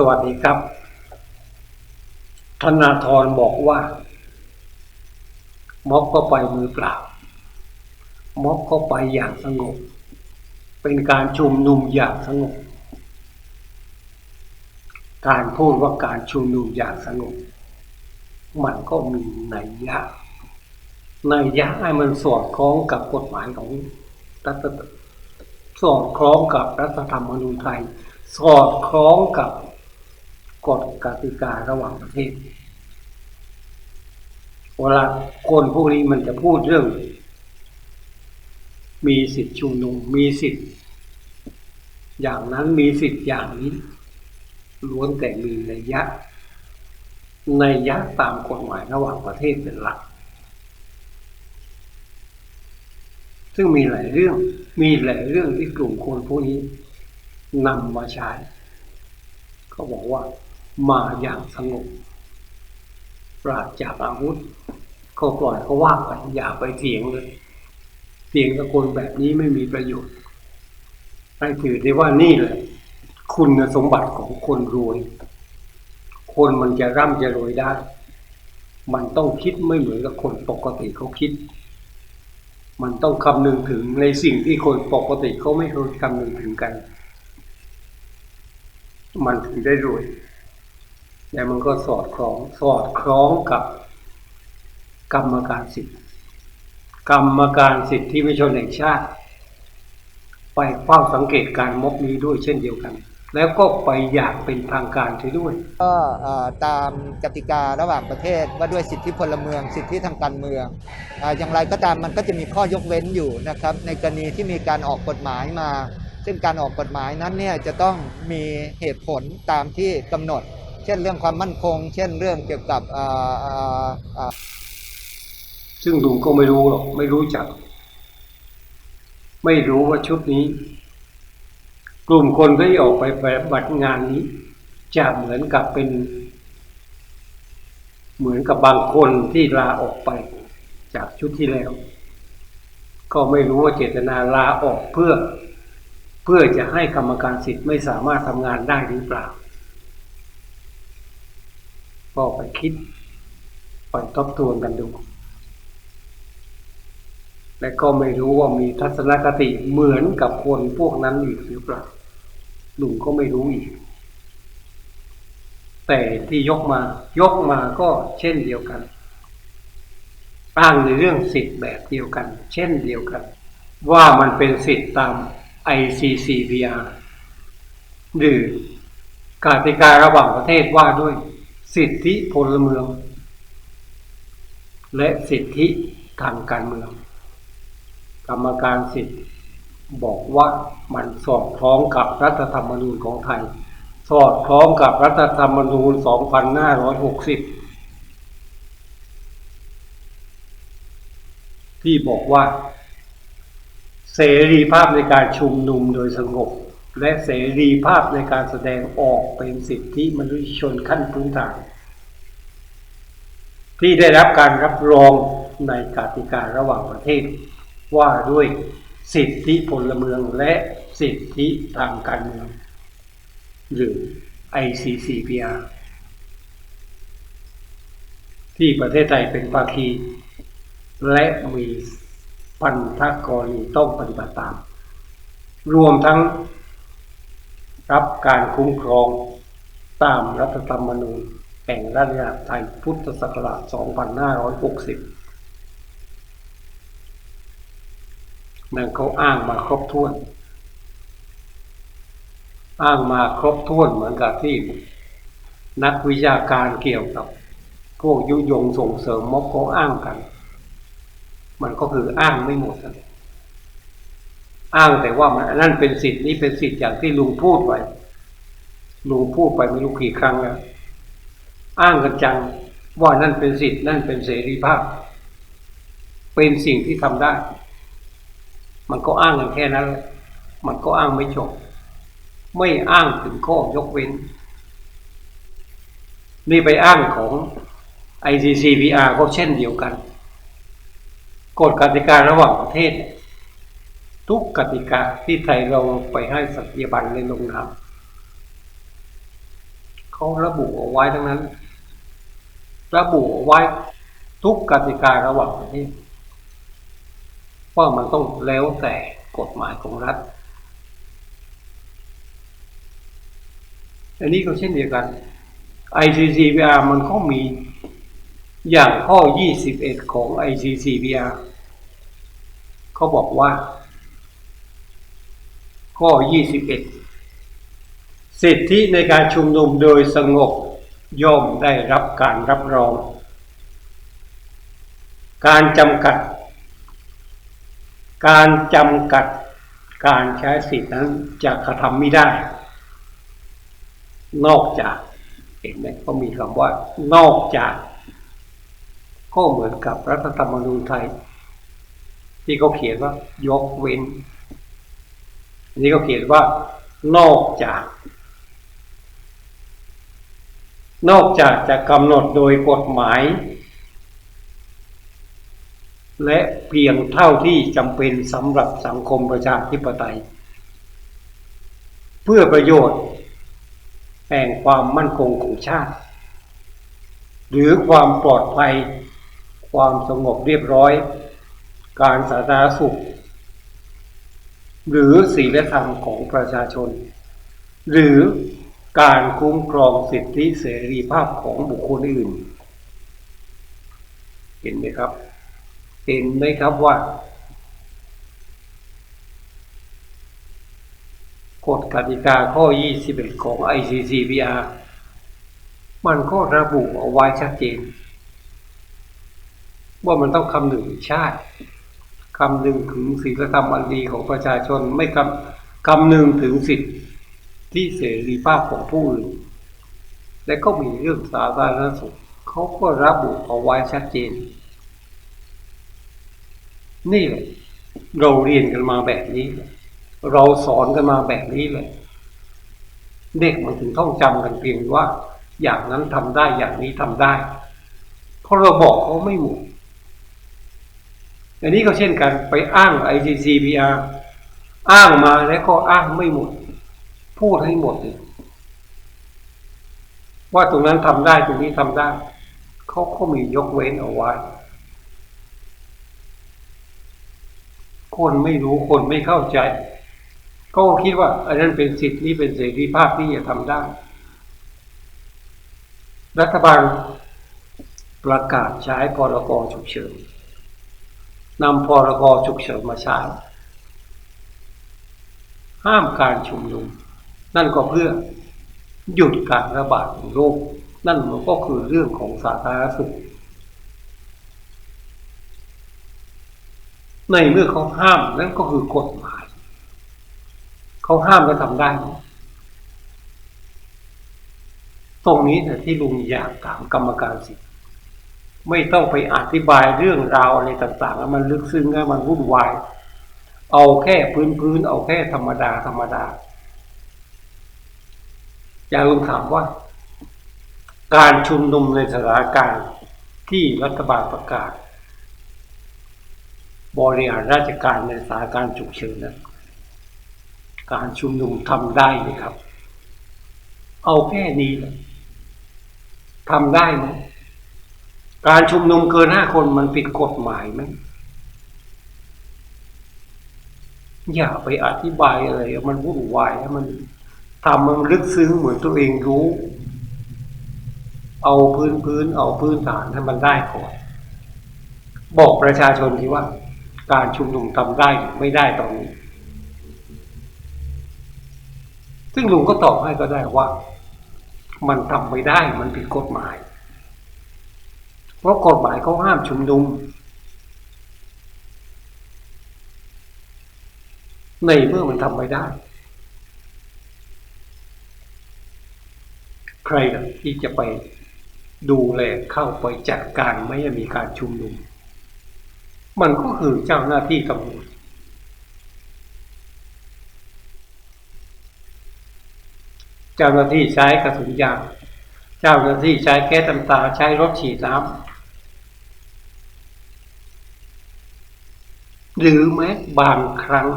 สวัสดีครับ ธนาธรบอกว่า ม็อบก็ไปมือเปล่า ม็อบก็ไปอย่างสงบ เป็นการชุมนุมอย่างสงบ การพูดว่าการชุมนุมอย่างสงบ มันก็มีนัยยะ นัยยะให้มันสอดคล้องกับกฎหมายของรัฐสอดคล้องกับรัฐธรรมนูญไทยสอดคล้องกับ กฎกติการะหว่างประเทศเวลาคนพวกนี้มันจะพูดเรื่อง มีสิทธิชุมนุมมีสิทธิ์อย่างนั้นมีสิทธิ์อย่างนี้ ล้วนแต่มีในยยะนัยยะตามกฎหมายระหว่างประเทศเป็นหลัก ซึ่งมีหลายเรื่องมีหลายเรื่องที่กลุ่มคนพวกนี้นำมาใช้ เขาบอกว่า มาอย่างสงบปราศจากอาวุธเขาปล่อยเขาว่าไปอย่าไปเถียงเลยเถียงกับคนแบบนี้ไม่มีประโยชน์ให้ถือได้ว่านี่แหละคุณสมบัติของคนรวย คนมันจะร่ำจะรวยได้ มันต้องคิดไม่เหมือนกับคนปกติเขาคิด มันต้องคำนึงถึงในสิ่งที่คนปกติเขาไม่เคยคำนึงถึงกัน มันถึงได้รวย แต่มันก็สอดคล้องสอดคล้องกับกรรมการสิทธิกรรมการสิทธิมนุษยชนแห่งชาติ ไปเฝ้าสังเกตการมอบนี้ด้วยเช่นเดียวกัน แล้วก็ไปอยางเป็นทางการใช่ด้วย ก็ตามกติการะหว่างประเทศว่าด้วยสิทธิพลเมือง สิทธิทางการเมืองออย่างไรก็ตามมันก็จะมีข้อยกเว้นอยู่นะครับ ในกรณีที่มีการออกกฎหมายมา ซึ่งการออกกฎหมายนั้นเนี่ยจะต้องมีเหตุผลตามที่กำหนด ช่นเรื่องความมั่นคง เช่นเรื่องเกี่ยวกับซึ่งลุงก็ไม่รู้หรอกไม่รู้จัก ไม่รู้ว่าชุดนี้ กลุ่มคนที่ออกไปปฏิบัติงานนี้ จะเหมือนกับเป็น เหมือนกับบางคนที่ลาออกไป จากชุดที่แล้ว ก็ไม่รู้ว่าเจตนาลาออกเพื่อ เพื่อจะให้กรรมการสิทธิ์ไม่สามารถทำงานได้หรือเปล่า ก็ไปคิดไปทบทวนกันดู และก็ไม่รู้ว่ามีทัศนคติเหมือนกับคนพวกนั้นอีกหรือเปล่าลุงก็ไม่รู้อีก แต่ที่ยกมายกมาก็เช่นเดียวกันอ้างในเรื่องสิทธิ์แบบเดียวกัน เช่นเดียวกัน ว่ามันเป็นสิทธิ์ตาม ICCPR หรือกติการะหว่างประเทศว่าด้วย สิทธิพลเมือง และสิทธิทางการเมือง กรรมการสิทธิบอกว่ามันสอดคล้องกับรัฐธรรมนูญของไทย สอดคล้องกับรัฐธรรมนูญ 2560 ที่บอกว่า เสรีภาพในการชุมนุมโดยสงบ และเสรีภาพในการแสดงออกเป็นสิทธิมนุษยชนขั้นพื้นฐาน ที่ได้รับการรับรองในกติการะหว่างประเทศ ว่าด้วยสิทธิพลเมืองและสิทธิทางการเมือง หรือ ICCPR ที่ประเทศไทยเป็นภาคีและมีพันธกรณีต้องปฏิบัติตาม รวมทั้ง รับการคุ้มครองตามรัฐธรรมนูญแห่งราชอาณาจักรไทยพุทธศักราช 2560 นั่นเขาอ้างมาครบถ้วน อ้างมาครบถ้วนเหมือนกับที่นักวิชาการเกี่ยวกับพวกยุยงส่งเสริมมกเขาอ้างกัน มันก็คืออ้างไม่หมดนะ อ้างแต่ว่ามันนั่นเป็นสิทธิ์นี้เป็นสิทธิ์อย่างที่ลุงพูดไว้ลุงพูดไปไม่รู้กี่ครั้งแล้วอ้างกันจังว่านั่นเป็นสิทธิ์นั่นเป็นเสรีภาพ เป็นสิ่งที่ทำได้ มันก็อ้างกันแค่นั้นแหละมันก็อ้างไม่จบไม่อ้างถึงข้อยกเว้น นี่ไปอ้างของ ICCPR ก็เช่นเดียวกันกฎกติการะหว่างประเทศ ทุกกติกาที่ไทยเราไปให้สัตยาบันในลงนามเขาระบุเอาไว้ทั้งนั้น ระบุเอาไว้ทุกกติการะหว่างประเทศว่ามันต้องแล้วแต่กฎหมายของรัฐอันนี้ก็เช่นเดียวกัน ICCPR มันก็มีอย่างข้อ 21 ของ ICCPR เขาบอกว่า ข้อ 21 สิทธิในการชุมนุมโดยสงบย่อมได้รับการรับรอง การจำกัด การจำกัดการใช้สิทธินั้นจะกระทำไม่ได้ นอกจากเห็นไหมก็มีคำว่า นอกจาก ก็เหมือนกับรัฐธรรมนูญไทย ที่เขาเขียนว่ายกเว้น นนี้เขาเขียนว่า นอกจาก นอกจากจะกำหนดโดยกฎหมาย และเพียงเท่าที่จำเป็นสำหรับสังคมประชาธิปไตย เพื่อประโยชน์ แห่งความมั่นคงของชาติ หรือความปลอดภัย ความสงบเรียบร้อย การสาธารณสุข หรือศีลธรรมของประชาชน หรือการคุ้มครองสิทธิเสรีภาพของบุคคลอื่น เห็นไหมครับ เห็นไหมครับว่ากฎกติกาข้อ 21 ของ ICCPR มันก็ระบุเอาไว้ชัดเจน ว่ามันต้องคำนึงถึงชาติ คำหนึ่งถึงศีลธรรมอันดีของประชาชนไม่คำคำหนึ่งถึงสิทธิเสรีภาพของผู้อื่น และก็มีเรื่องสาธารณสุขเขาก็ระบุเอาไว้ชัดเจน นี่แหละเราเรียนกันมาแบบนี้แหละเราสอนกันมาแบบนี้เลยเด็กมันถึงต้องจำกันเพียงว่า อย่างนั้นทำได้อย่างนี้ทำได้เพราะเราบอกเขาไม่หมด อันนี้ก็เช่นกันไปอ้าง ICCPR อ้างมาแล้วก็อ้างไม่หมด พูดให้หมดเลยว่าตรงนั้นทำได้ตรงนี้ทำได้เขาก็มียกเว้นเอาไว้ คนไม่รู้คนไม่เข้าใจ ก็คิดว่าอันนั้นเป็นสิทธินี้เป็นเสรีภาพที่จะทำได้ รัฐบาลประกาศใช้พรกฉุกเฉิน นำพรกฉุกเฉินมาใช้ห้ามการชุมนุม นั่นก็เพื่อหยุดการระบาดของโรคนั่นมันก็คือเรื่องของสาธารณสุขในเมื่อเขาห้ามนั่นก็คือกฎหมาย เขาห้ามแล้วทำได้ ตรงนี้นะที่ลุงอยากถามกรรมการสิทธิ ไม่ต้องไปอธิบายเรื่องราวอะไรต่างๆมันลึกซึ้งให้มันวุ่นวาย เอาแค่พื้นๆเอาแค่ธรรมดาธรรมดาอย่าลุงถามว่า การชุมนุมในสถานการณ์ที่รัฐบาลประกาศ บริหารราชการในสถานการณ์ฉุกเฉินนั้นการชุมนุมทำได้ไหมครับ เอาแค่นี้ทำได้ไหม การชุมนุมเกินห้าคนมันผิดกฎหมายไหมอย่าไปอธิบายอะไรมันวุ่นวายมันทำมันลึกซึ้งเหมือนตัวเองรู้ เอาพื้นพื้น เอาพื้นฐานให้มันได้ก่อนบอกประชาชนที่ว่า การชุมนุมทำได้หรือไม่ได้ตอนนี้ ซึ่งลุงก็ตอบให้ก็ได้ว่า มันทำไม่ได้มันผิดกฎหมาย เพราะกฎหมายเขาห้ามชุมนุม ในเมื่อมันทำไม่ได้ ใครที่จะไปดูแลเข้าไปจัดการไม่ให้มีการชุมนุม มันก็คือเจ้าหน้าที่ตำรวจเจ้าหน้าที่ใช้กระสุนยาง เจ้าหน้าที่ใช้แก๊สน้ำตาใช้รถฉีดน้ำ หรือแม้บางครั้ง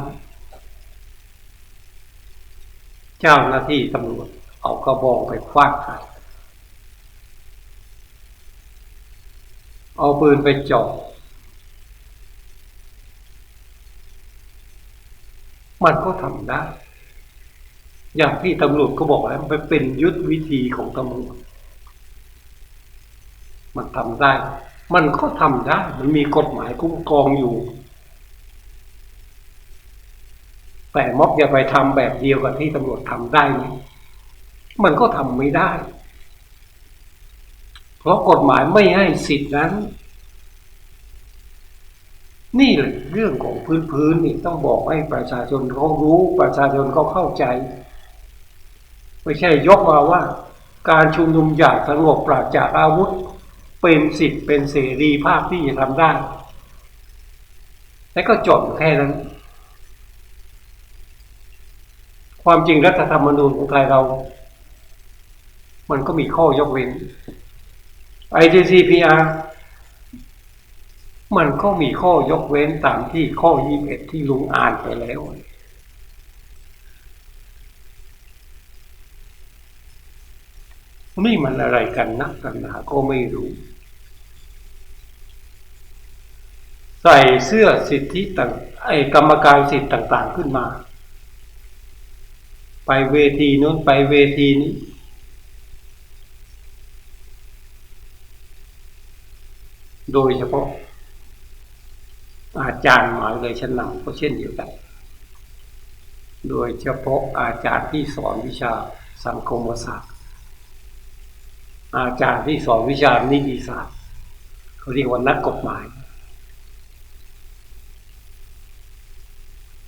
เจ้าหน้าที่ตำรวจเอากระบองไปควักงใส่เอาปืนไปจ่อมันก็ทำได้ อย่างที่ตำรวจก็บอกแล้วมัเป็นยุทธวิธีของตำรวจ มันทำได้ มันก็ทำได้ มันมีกฎหมายคุ้มครองอยู่ แต่ม็อบอย่าไปทำแบบเดียวกับที่ตำรวจทำได้ไหมมันก็ทำไม่ได้ เพราะกฎหมายไม่ให้สิทธินั้น นี่แหละเรื่องของพื้นพื้นๆนี่ต้องบอกให้ประชาชนเขารู้ประชาชนเขาเข้าใจ ไม่ใช่ยกมาว่า การชุมนุมอย่างสงบปราศจากอาวุธ เป็นสิทธิ์เป็นเสรีภาพที่จะทำได้ และก็จบแค่นั้น ความจริงรัฐธรรมนูญของไทยเรา มันก็มีข้อยกเว้น ICCPR มันก็มีข้อยกเว้นตามที่ข้อ 21 ที่ลุงอ่านไปแล้ว นี่มันอะไรกันนักกันหนาก็ไม่รู้ ใส่เสื้อสิทธิต่างไอกรรมการสิทธิต่าง ๆ ขึ้นมา ไปเวทีนู้นไปเวทีนี้โดยเฉพาะ อาจารย์หมายาลัยชั้นนำก็เช่นเดียวกัน โดยเฉพาะอาจารย์ที่สอนวิชาสังคมศาสตร์ อาจารย์ที่สอนวิชานิติศาสตร์เขาเรียกว่านักกฎหมาย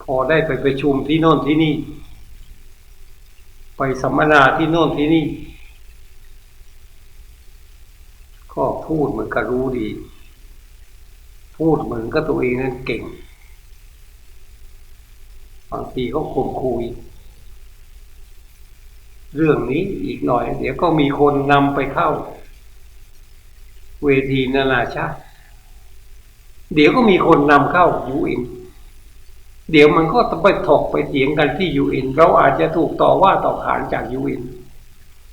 พอได้ไปประชุมที่โน่นที่นี่ ไปสัมมนาที่โน่นที่นี่ ก็พูดเหมือนกับรู้ดี พูดเหมือนกับตัวเองนั้นเก่ง บางทีก็ข่มคุย เรื่องนี้อีกหน่อย เดี๋ยวก็มีคนนำไปเข้า เวทีนานาชาติเดี๋ยวก็มีคนนำเข้ายูเอ็น เดี๋ยวมันก็ต้องไปถกไปเถียงกันที่ยูเอ็นเราอาจจะถูกต่อว่าต่อขานจากยูเอ็น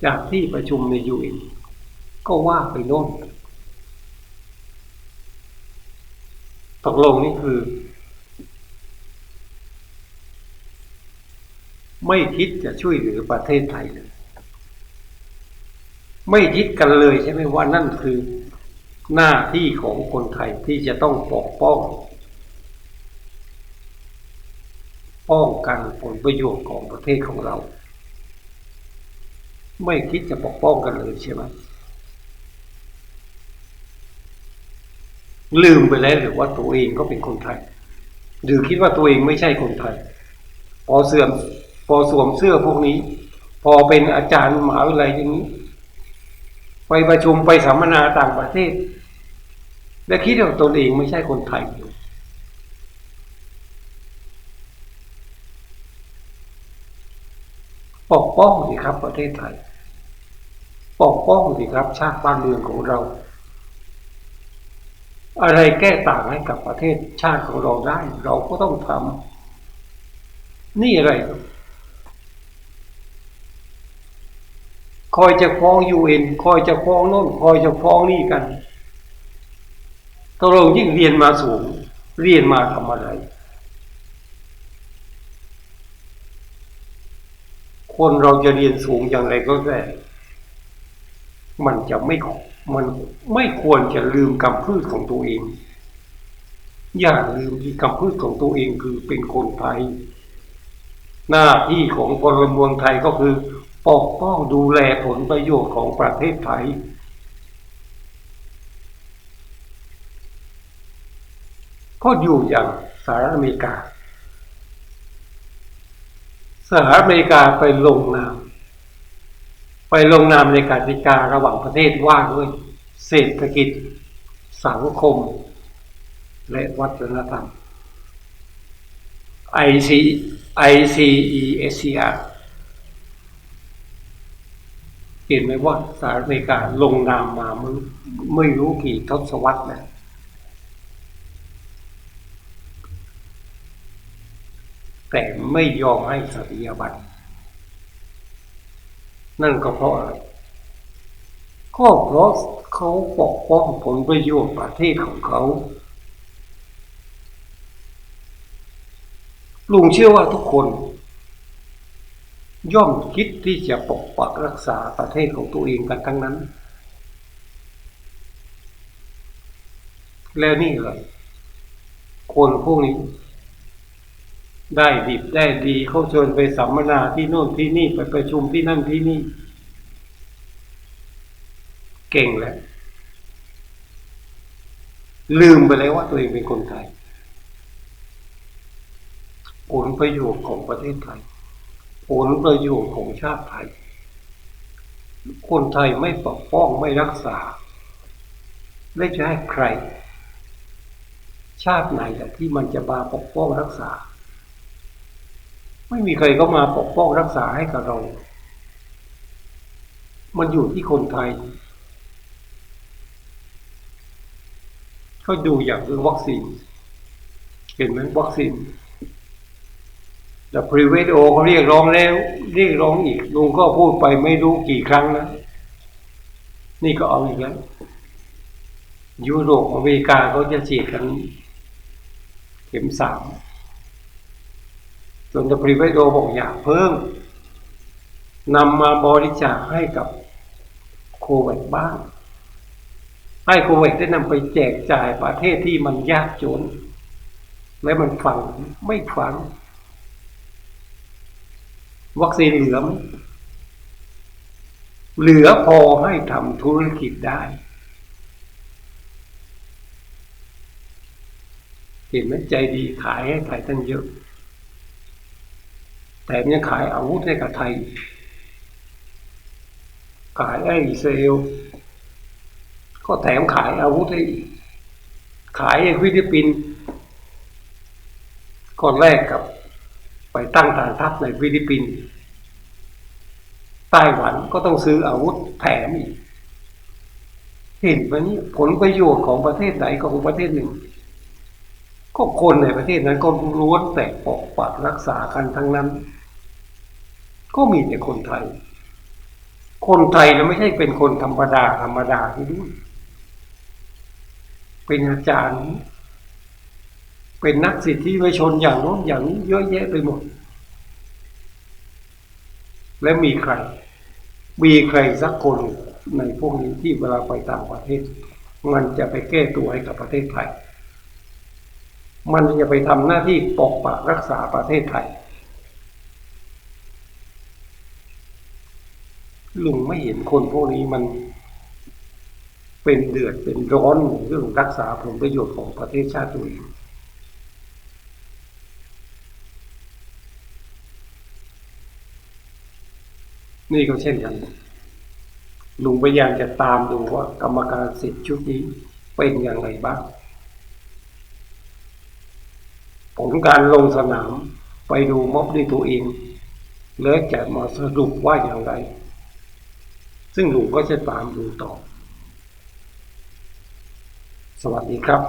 จากที่ประชุมในยูเอ็นก็ว่าไปโน่นตกลงนี่คือ ไม่คิดจะช่วยเหลือประเทศไทยเลย ไม่คิดกันเลยใช่ไหมว่านั่นคือหน้าที่ของคนไทยที่จะต้องปกป้อง ป้องกันผลประโยชน์ของประเทศของเรา ไม่คิดจะปกป้องกันเลยใช่ไหมลืมไปแล้วหรือว่าตัวเองก็เป็นคนไทย หรือคิดว่าตัวเองไม่ใช่คนไทย พอเสื่อมพอสวมเสื้อพวกนี้ พอเป็นอาจารย์มหาวิทยาลัยอย่างนี้ ไปประชุมไปสัมมนาต่างประเทศ และคิดว่าตนเองไม่ใช่คนไทยอยู่ ปกป้องสิครับประเทศไทย ปกป้องสิครับชาติบ้านเมืองของเรา อะไรแก้ต่างให้กับประเทศชาติของเราได้ เราก็ต้องทำนี่อะไรคอยจะฟ้องยูเอ็นคอยจะฟ้องโน่นคอยจะฟ้องนี่กันตกลงยิ่งเรียนมาสูง เรียนมาทำอะไร คนเราจะเรียนสูงอย่างไรก็แต่มันจะไม่มันไม่ควรจะลืมกำพืชของตัวเอง อย่าลืมที่กำพืชของตัวเองคือเป็นคนไทย หน้าที่ของพลเมืองไทยก็คือปกป้องดูแลผลประโยชน์ของประเทศไทย ก็อยู่อย่างสหรัฐอเมริกา สหรัฐอเมริกาไปลงนาม ไปลงนามในกติการะหว่างประเทศว่าด้วยเศรษฐกิจ สังคม และวัฒนธรรม IC ICESCR เห็นไหมว่าสหรัฐอเมริกาลงนามมาไม่ไม่รู้กี่ทศวรรษแล้ว แต่ไม่ยอมให้สัตยาบัตรนั่นก็เพราะอะไรก็เพราะเขาปกป้องผลประโยชน์ประเทศของเขาลุงเชื่อว่าทุกคน ย่อมคิดที่จะปกปักรักษาประเทศของตัวเองกันทั้งนั้น แล้วนี่แหละคนพวกนี้ ได้ดิบได้ดีเขาเชิญไปสัมมนาที่โน่นที่นี่ไปประชุมที่นั่นที่นี่ เก่งแล้วลืมไปแล้วว่าตัวเองเป็นคนไทยผลประโยชน์ของประเทศไทยผลประโยชน์ของชาติไทย คนไทยไม่ปกป้องไม่รักษาและจะให้ใคร ชาติไหนที่มันจะมาปกป้องรักษา ไม่มีใครก็มาปกป้องรักษาให้กับเรา มันอยู่ที่คนไทยเขาดูอย่างเรื่องวัคซีน เห็นไหมวัคซีนแต่พรีเวทโอเขาเรียกร้องแล้ว เรียกร้องอีกลุงก็พูดไปไม่รู้กี่ครั้งนะนี่ก็เอาอีกแล้วยุโรปอเมริกาเขาจะฉีดกันเข็มสาม ส่วนจะพรีเวทโอบอกอยากเพิ่มนำมาบริจาคให้กับโควิดบ้าง ให้โควิดได้นำไปแจกจ่ายประเทศที่มันยากจน และมันฟังไม่ฟัง วัคซีนเหลือมเหลือพอให้ทำธุรกิจได้ เห็นไหมใจดีขายให้ไทยตั้งเยอะ แต่ยังขายอาวุธให้กับไทย ขายให้อิสราเอลก็แถมขายอาวุธให้ขายให้ฟิลิปปินส์ก่อนแรกกับไปตั้งฐานทัพในฟิลิปปินส์ไต้หวันก็ต้องซื้ออาวุธแถมอีกเห็นไหมนี่ผลประโยชน์ของประเทศไหนของประเทศหนึ่ง ก็คนในประเทศนั้นก็ล้วนแต่ปกปักรักษากันทั้งนั้น ก็มีแต่คนไทย คนไทยเราไม่ใช่เป็นคนธรรมดาธรรมดาที่ด้วย เป็นอาจารย์ เป็นนักสิทธิมนุษยชนอย่างโน้นอย่างนี้เยอะแยะไปหมด และมีใคร มีใครสักคนในพวกนี้ที่เวลาไปต่างประเทศ มันจะไปแก้ตัวให้กับประเทศไทย มันจะไปทำหน้าที่ปกปักรักษาประเทศไทย ลุงไม่เห็นคนพวกนี้มันเป็นเดือดเป็นร้อนเรื่องรักษาผลประโยชน์ของประเทศชาติตัวเองนี่ก็เช่นกันลุงพยายามจะตามดูว่ากรรมการสิทธิ์ชุดนี้เป็นอย่างไรบ้างผลการลงสนามไปดูม็อบด้วยตัวเอง แล้วจะมาสรุปว่าอย่างไร ซึ่งลุงก็จะตามดูต่อ สวัสดีครับ